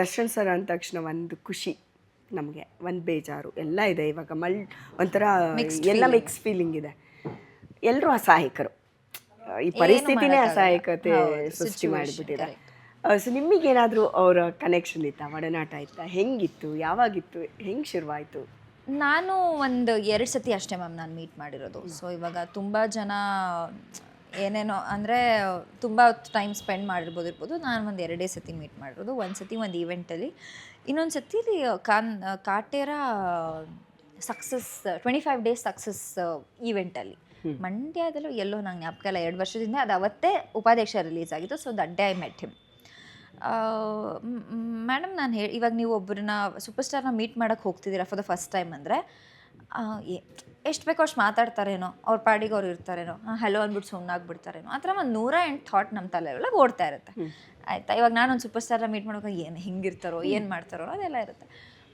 Darshan sir ಅಂದ ತಕ್ಷಣ ಒಂದು ಖುಷಿ ನಮಗೆ ಒಂದು ಬೇಜಾರು ಎಲ್ಲ ಇದೆ ಇವಾಗ. ಮಲ್ ಒಂಥರ ಎಲ್ಲ ಮಿಕ್ಸ್ ಫೀಲಿಂಗ್ ಇದೆ. ಎಲ್ಲರೂ ಅಸಹಾಯಕರು. ಈ ಪರಿಸ್ಥಿತಿನೇ ಅಸಹಾಯಕತೆ ಸೃಷ್ಟಿ ಮಾಡಿಬಿಟ್ಟಿದೆ. ಸೊ ನಿಮಗೇನಾದರೂ ಅವರ ಕನೆಕ್ಷನ್ ಇತ್ತಾ? ಒಡನಾಟ ಇತ್ತ? ಹೆಂಗಿತ್ತು? ಯಾವಾಗಿತ್ತು? ಹೆಂಗೆ ಶುರುವಾಯಿತು? ನಾನು ಒಂದು ಎರಡು ಸತಿ ಅಷ್ಟೇ ಮ್ಯಾಮ್ ನಾನು ಮೀಟ್ ಮಾಡಿರೋದು. ಸೊ ಇವಾಗ ತುಂಬ ಜನ ಏನೇನೋ ಅಂದರೆ ತುಂಬ ಟೈಮ್ ಸ್ಪೆಂಡ್ ಮಾಡಿರ್ಬೋದು ಇರ್ಬೋದು. ನಾನು ಒಂದು ಎರಡೇ ಸತಿ ಮೀಟ್ ಮಾಡಿರೋದು. ಒಂದು ಸತಿ ಒಂದು ಈವೆಂಟಲ್ಲಿ ಇನ್ನೊಂದು ಸತಿ ಕಾನ್ Kaatera success twenty five days success ಈವೆಂಟಲ್ಲಿ ಮಂಡ್ಯದಲ್ಲೂ ಎಲ್ಲೋ ನಂಗೆ ಜ್ಞಾಪಕ ಇಲ್ಲ. ಎರಡು ವರ್ಷದಿಂದ ಅದು ಅವತ್ತೇ ಉಪಾಧ್ಯಕ್ಷ ರಿಲೀಸ್ ಆಗಿತ್ತು so that day I met him madam ನಾನು ಹೇಳಿ ಇವಾಗ ನೀವು ಒಬ್ಬರನ್ನ ಸೂಪರ್ ಸ್ಟಾರ್ನ ಮೀಟ್ ಮಾಡೋಕ್ಕೆ ಹೋಗ್ತಿದ್ದೀರಾ ಫಾರ್ ದ ಫಸ್ಟ್ ಟೈಮ್ ಅಂದರೆ ಎಷ್ಟು ಬೇಕೋ ಅಷ್ಟು ಮಾತಾಡ್ತಾರೇನೋ ಅವ್ರ ಪಾಡಿಗೆ ಅವ್ರು ಇರ್ತಾರೇನೋ ಹಲೋ ಅಂದ್ಬಿಟ್ಟು ಸುಮ್ಮನಾಗ್ಬಿಡ್ತಾರೇನೋ ಆ ಥರ ಒಂದು ನೂರ ಎಂಟು ಥಾಟ್ ನಮ್ಮ ತಲೆ ಒಳಗೆ ಓಡ್ತಾ ಇರುತ್ತೆ. ಆಯಿತಾ? ಇವಾಗ ನಾನೊಂದು ಸೂಪರ್ ಸ್ಟಾರ್ನ ಮೀಟ್ ಮಾಡೋಕೆ ಏನು ಹಿಂಗಿರ್ತಾರೋ ಏನು ಮಾಡ್ತಾರೋ ಅದೆಲ್ಲ ಇರುತ್ತೆ.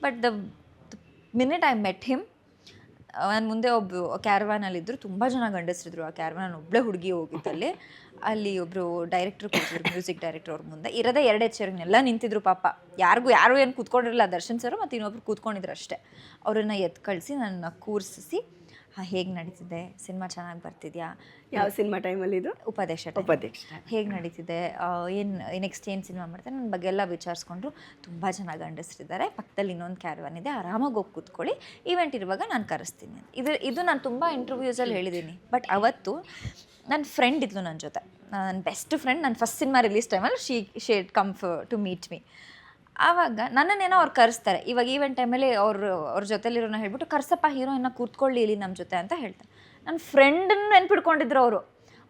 But the minute I met him ನಾನು ಮುಂದೆ ಒಬ್ಬ ಕ್ಯಾರವಾನಲ್ಲಿದ್ದರು ತುಂಬ ಜನ ಗಂಡಸ್ರಿದ್ರು. ಆ ಕ್ಯಾರವಾನ್ ಒಬ್ಳೆ ಹುಡುಗಿ ಹೋಗಿದ್ದಲ್ಲಿ ಅಲ್ಲಿ ಒಬ್ಬರು ಡೈರೆಕ್ಟರ್ ಕೂತಿದ್ರು ಮ್ಯೂಸಿಕ್ ಡೈರೆಕ್ಟರ್ ಅವ್ರ ಮುಂದೆ. ಇರೋದೇ ಎರಡೇ ಚೇರ್ನೆಲ್ಲ ನಿಂತಿದ್ರು ಪಾಪ. ಯಾರಿಗೂ, ಯಾರು ಏನು ಕೂತ್ಕೊಂಡಿರಲಿಲ್ಲ. ದರ್ಶನ್ ಸರ್ ಮತ್ತು ಇನ್ನೊಬ್ರು ಕೂತ್ಕೊಂಡಿದ್ರು ಅಷ್ಟೇ. ಅವರನ್ನು ಎತ್ತು ಕಳಿಸಿ ನನ್ನ ಕೂರಿಸಿ ಹೇಗೆ ನಡೀತಿದೆ? ಸಿನಿಮಾ ಚೆನ್ನಾಗಿ ಬರ್ತಿದ್ಯಾ? ಯಾವ ಸಿನಿಮಾ ಟೈಮಲ್ಲಿ ಇದು? ಉಪಾಧ್ಯಕ್ಷ ಉಪದೇಶ ಉಪಾಧ್ಯಕ್ಷ ಹೇಗೆ ನಡೀತಿದೆ? ಏನು ನೆಕ್ಸ್ಟ್ ಏನು ಸಿನಿಮಾ ಮಾಡ್ತಾರೆ? ನನ್ನ ಬಗ್ಗೆ ಎಲ್ಲ ವಿಚಾರಿಸ್ಕೊಂಡ್ರು ತುಂಬ ಚೆನ್ನಾಗಿ ಗಂಡಸರಿದ್ದಾರೆ. ಪಕ್ಕದಲ್ಲಿ ಇನ್ನೊಂದು ಕ್ಯಾರವನ್ ಇದೆ. ಆರಾಮಾಗಿ ಹೋಗಿ ಕೂತ್ಕೊಳ್ಳಿ. ಈವೆಂಟ್ ಇರುವಾಗ ನಾನು ಕರೆಸ್ತೀನಿ ಅಂತ. ಇದು ಇದು ನಾನು ತುಂಬ ಇಂಟರ್ವ್ಯೂಸಲ್ಲಿ ಹೇಳಿದ್ದೀನಿ ಬಟ್ ಅವತ್ತು ನನ್ನ ಫ್ರೆಂಡ್ ಇದ್ಲು ನನ್ನ ಜೊತೆ. ನನ್ನ ಬೆಸ್ಟ್ ಫ್ರೆಂಡ್ ನನ್ನ ಫಸ್ಟ್ ಸಿನಿಮಾ ರಿಲೀಸ್ ಟೈಮಲ್ಲಿ she she'd come to meet me ಆವಾಗ ನನ್ನನ್ನೇನೋ ಅವ್ರು ಕರೆಸ್ತಾರೆ. ಇವಾಗ ಈವೆಂಟ್ ಟೈಮಲ್ಲಿ ಅವರು ಅವ್ರ ಜೊತೆಲಿರೋನ ಹೇಳ್ಬಿಟ್ಟು ಕರ್ಸಪ್ಪ ಹೀರೋಯಿನ್ನ ಕೂತ್ಕೊಳ್ಳಿ ಇಲ್ಲಿ ನಮ್ಮ ಜೊತೆ ಅಂತ ಹೇಳ್ತಾರೆ. ನನ್ನ ಫ್ರೆಂಡನ್ನು ನೆನ್ಪಿಡ್ಕೊಂಡಿದ್ರು ಅವರು.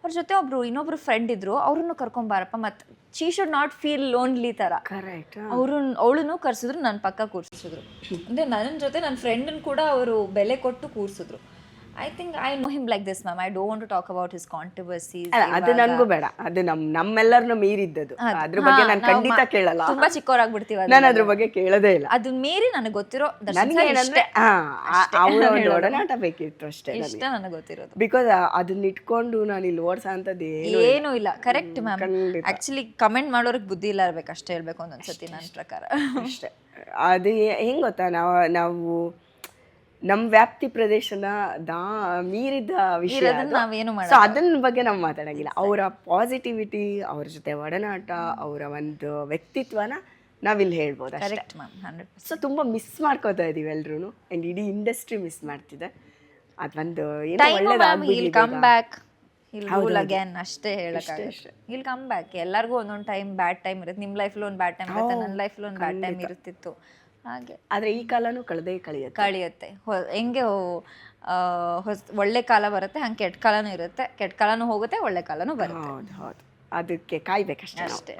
ಅವ್ರ ಜೊತೆ ಒಬ್ರು ಇನ್ನೊಬ್ರು ಫ್ರೆಂಡ್ ಇದ್ರು ಅವ್ರನ್ನು ಕರ್ಕೊಂಬಾರಪ್ಪ ಮತ್ತು she should not feel lonely ಥರ ಕರೆಕ್ಟ್ ಅವರು ಅವಳನ್ನು ಕರ್ಸಿದ್ರು ನನ್ನ ಪಕ್ಕ ಕೂರಿಸಿದ್ರು. ಅಂದರೆ ನನ್ನ ಜೊತೆ ನನ್ನ ಫ್ರೆಂಡನ್ನು ಕೂಡ ಅವರು ಬೆಲೆ ಕೊಟ್ಟು ಕೂರಿಸಿದ್ರು. I think I know him like this ma'am I don't to talk about his controversies ಅಲ್ಲ ಅದು ನನಗೂ ಬೇಡ. ಅದು ನಮ್ ನಮ್ಮೆಲ್ಲರನ್ನು ಮೀರಿದ್ದದು. ಅದ್ರ ಬಗ್ಗೆ ನಾನು ಖಂಡಿತ ಕೇಳಲ್ಲ. ತುಂಬಾ ಚಿಕ್ಕವರಾಗ್ಬಿಡ್ತೀವಿ ನಾನು ಅದ್ರ ಬಗ್ಗೆ ಕೇಳೋದೇ ಇಲ್ಲ. ಅದನ್ನ ಮೀರಿ ನನಗೆ ಗೊತ್ತಿರೋ ದರ್ಶನ್ ನನಗೆ sir ಏನಂದ್ರೆ ಇಷ್ಟೇ. ಅವರ ಒಂದು ಒಡನಾಟ ಬೇಕಿತ್ತು ಅಷ್ಟೇ ಇಷ್ಟ ನನಗೆ ಗೊತ್ತಿರೋದು. ಬಿಕಾಸ್ ಅದನ್ನ ಇಟ್ಕೊಂಡು ನಾನು ಇಲ್ಲಿ ಓಡ್ಸೋ ಅಂಥದ್ದು ಏನು ಏನೂ ಇಲ್ಲ. Correct ma'am. ಆಕ್ಚುಲಿ ಕಮೆಂಟ್ ಮಾಡೋರಿಗೆ ಬುದ್ಧಿ ಇಲ್ಲ ಇರ್ಬೇಕು ಅಷ್ಟೇ ಹೇಳ್ಬೇಕು ಒಂದೊಂದ್ಸತಿ ನನ್ನ ಪ್ರಕಾರ. ಅಷ್ಟೇ. ಅದು ಹೆಂಗ್ ಗೊತ್ತಾ ನಾವು ನಾವು ನಮ್ಮ ವ್ಯಾಪ್ತಿ ಪ್ರದೇಶನ ದಾ ಮೀರಿದ ವಿಷಯ ಸೊ ಅದನ್ನ ಬಗ್ಗೆ ನಾವು ಮಾತಾಡಂಗಿಲ್ಲ. ಅವರ ಪಾಸಿಟಿವಿಟಿ ಅವ್ರ ಜೊತೆ ಒಡನಾಟ ಅವರ ಒಂದು ವ್ಯಕ್ತಿತ್ವನ ನಾವಿಲ್ಲಿ ಹೇಳ್ಬೋದು ಸೊ ತುಂಬ ಮಿಸ್ ಮಾಡ್ಕೋತಾ ಇದೀವಿ ಎಲ್ರು ಅಂಡ್ ಇಡೀ ಇಂಡಸ್ಟ್ರಿ ಮಿಸ್ ಮಾಡ್ತಿದೆ. ಅದೊಂದು ಅಷ್ಟೇ ಇಲ್ಲಿ ಕಮ್ ಬ್ಯಾಕ್ ಎಲ್ಲರಿಗೂ ಒಂದೊಂದು ಟೈಮ್ ಬ್ಯಾಡ್ ಟೈಮ್ ಇರುತ್ತೆ. ನಿಮ್ಮ ಲೈಫ್ ಒಂದು ಬ್ಯಾಡ್ ಟೈಮ್ ಇರುತ್ತೆ. ನನ್ನ ಲೈಫ್ ಒಂದು ಬ್ಯಾಡ್ ಟೈಮ್ ಇರುತ್ತಿತ್ತು. ಹಾಗೆ. ಆದರೆ ಈ ಕಾಲನೂ ಕಳೆದೇ ಕಳೆಯುತ್ತೆ. ಕಳಿಯುತ್ತೆ. ಹೆಂಗೆ ಹೊಸ ಒಳ್ಳೆ ಕಾಲ ಬರುತ್ತೆ ಹಂಗೆ ಕೆಟ್ಟ ಕಾಲನೂ ಇರುತ್ತೆ. ಕೆಟ್ಟ ಕಾಲನೂ ಹೋಗುತ್ತೆ ಒಳ್ಳೆ ಕಾಲನೂ ಬರುತ್ತೆ. ಹೌದು ಹೌದು. ಅದಕ್ಕೆ ಕಾಯ್ಬೇಕಷ್ಟೇ ಅಷ್ಟೇ.